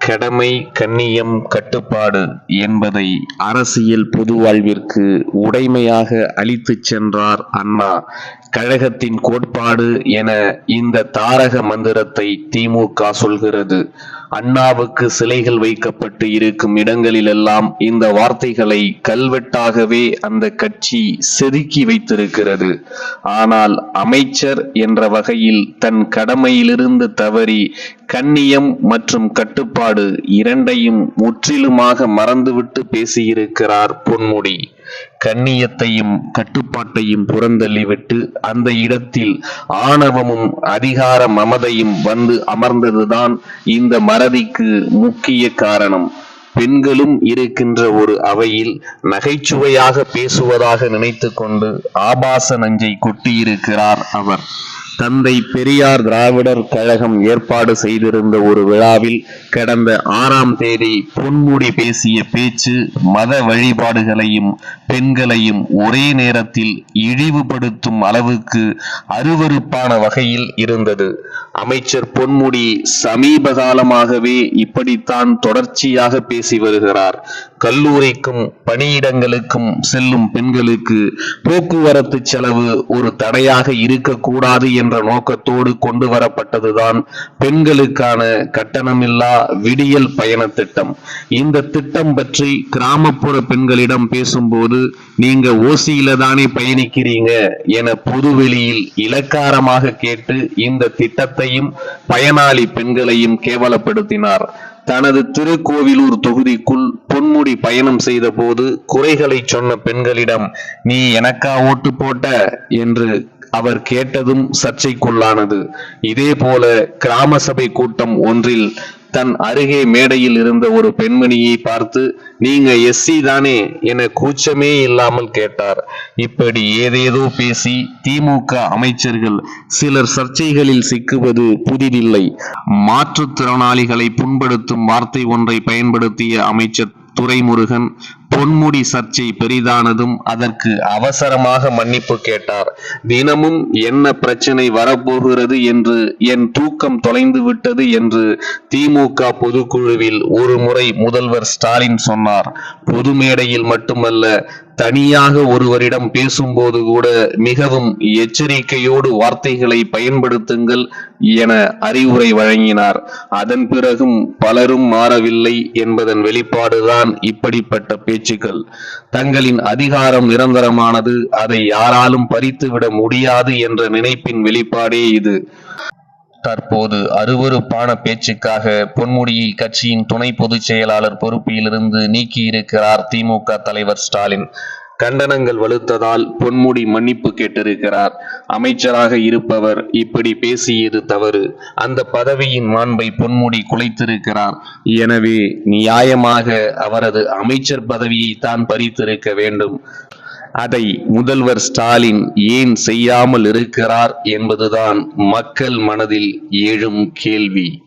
கடமை கண்ணியம் கட்டுப்பாடு என்பதை அரசியல் பொது வாழ்விற்கு உடைமையாக அளித்துச் சென்றார் அண்ணா. கழகத்தின் கோட்பாடு என இந்த தாரக மந்திரத்தை திமுக சொல்கிறது. அண்ணாவுக்கு சிலைகள் வைக்கப்பட்டு இருக்கும் இடங்களிலெல்லாம் இந்த வார்த்தைகளை கல்வெட்டாகவே அந்த கட்சி செதுக்கி வைத்திருக்கிறது. ஆனால் அமைச்சர் என்ற வகையில் தன் கடமையிலிருந்து தவறி கண்ணியம் மற்றும் கட்டுப்பாடு இரண்டையும் முற்றிலுமாக மறந்துவிட்டு பேசியிருக்கிறார் பொன்முடி. கண்ணியத்தையும் கட்டுப்பாட்டையும் புறந்தள்ளிவிட்டு அந்த இடத்தில் ஆணவமும் அதிகார மமதையும் வந்து அமர்ந்ததுதான் இந்த மறதிக்கு முக்கிய காரணம். பெண்களும் இருக்கின்ற ஒரு அவையில் நகைச்சுவையாக பேசுவதாக நினைத்துக்கொண்டு ஆபாச நஞ்சை கொட்டியிருக்கிறார் அவர். தந்தை பெரியார் திராவிடர் கழகம் ஏற்பாடு செய்திருந்த ஒரு விழாவில் கடந்த ஆறாம் தேதி பொன்முடி பேசிய பேச்சு மத வழிபாடுகளையும் பெண்களையும் ஒரே நேரத்தில் இழிவுபடுத்தும் அளவுக்கு அருவறுப்பான வகையில் இருந்தது. அமைச்சர் பொன்முடி சமீப காலமாகவே இப்படித்தான் தொடர்ச்சியாக பேசி வருகிறார். கல்லூரிக்கும் பணியிடங்களுக்கும் செல்லும் பெண்களுக்கு போக்குவரத்து செலவு ஒரு தடையாக இருக்கக்கூடாது என்று என்ற நோக்கத்தோடு கொண்டு வரப்பட்டதுதான் பெண்களுக்கான கட்டணமில்லா விடியல் பயண திட்டம். இந்த திட்டம் பற்றி கிராமப்புற பெண்களிடம் பேசும்போது நீங்க ஓசியில தானே பயணிக்கிறீங்க? என பொதுவெளியில் இலக்காரமாக கேட்டு இந்த திட்டத்தையும் பயனாளி பெண்களையும் கேவலப்படுத்தினார். தனது திருக்கோவிலூர் தொகுதிக்குள் பொன்முடி பயணம் செய்த போது குறைகளை சொன்ன பெண்களிடம் நீ எனக்கா ஓட்டு போட்ட? என்று அவர் கேட்டதும் சர்ச்சைக்குள்ளானது. இதே போல கிராம சபை கூட்டம் ஒன்றில் தன் அருகே மேடையில் இருந்த ஒரு பெண்மணியை பார்த்து நீங்க எஸ்சி தானே என கூச்சமே இல்லாமல் கேட்டார். இப்படி ஏதேதோ பேசி திமுக அமைச்சர்கள் சிலர் சர்ச்சைகளில் சிக்குவது புதிதில்லை. மாற்றுத்திறனாளிகளை புண்படுத்தும் வார்த்தை ஒன்றை பயன்படுத்திய அமைச்சர் துரைமுருகன் பொன்முடி சர்ச்சை பெரிதானதும் அதற்கு அவசரமாக மன்னிப்பு கேட்டார். தினமும் என்ன பிரச்சனை வரப்போகிறது என்று என் தூக்கம் தொலைந்து விட்டது என்று திமுக பொதுக்குழுவில் ஒரு முறை முதல்வர் ஸ்டாலின் சொன்னார். பொது மேடையில் மட்டுமல்ல தனியாக ஒருவரிடம் பேசும்போது கூட மிகவும் எச்சரிக்கையோடு வார்த்தைகளை பயன்படுத்துங்கள் என அறிவுரை வழங்கினார். அதன் பிறகும் பலரும் மாறவில்லை என்பதன் வெளிப்பாடுதான் இப்படிப்பட்ட பேச்சுக்கள். தங்களின் அதிகாரம் நிரந்தரமானது அதை யாராலும் பறித்துவிட முடியாது என்ற நினைப்பின் வெளிப்பாடே இது. தற்போது அருவருப்பான பேச்சுக்காக பொன்முடியை கட்சியின் துணை பொதுச் செயலாளர் பொறுப்பிலிருந்து நீக்கியிருக்கிறார் திமுக தலைவர் ஸ்டாலின். கண்டனங்கள் வலுத்ததால் பொன்முடி மன்னிப்பு கேட்டிருக்கிறார். அமைச்சராக இருப்பவர் இப்படி பேசியது தவறு. அந்த பதவியின் மாண்பை பொன்முடி குலைத்திருக்கிறார். எனவே நியாயமாக அவரது அமைச்சர் பதவியை தான் பறித்திருக்க வேண்டும். அதை முதல்வர் ஸ்டாலின் ஏன் செய்யாமல் இருக்கிறார் என்பதுதான் மக்கள் மனதில் எழும் கேள்வி.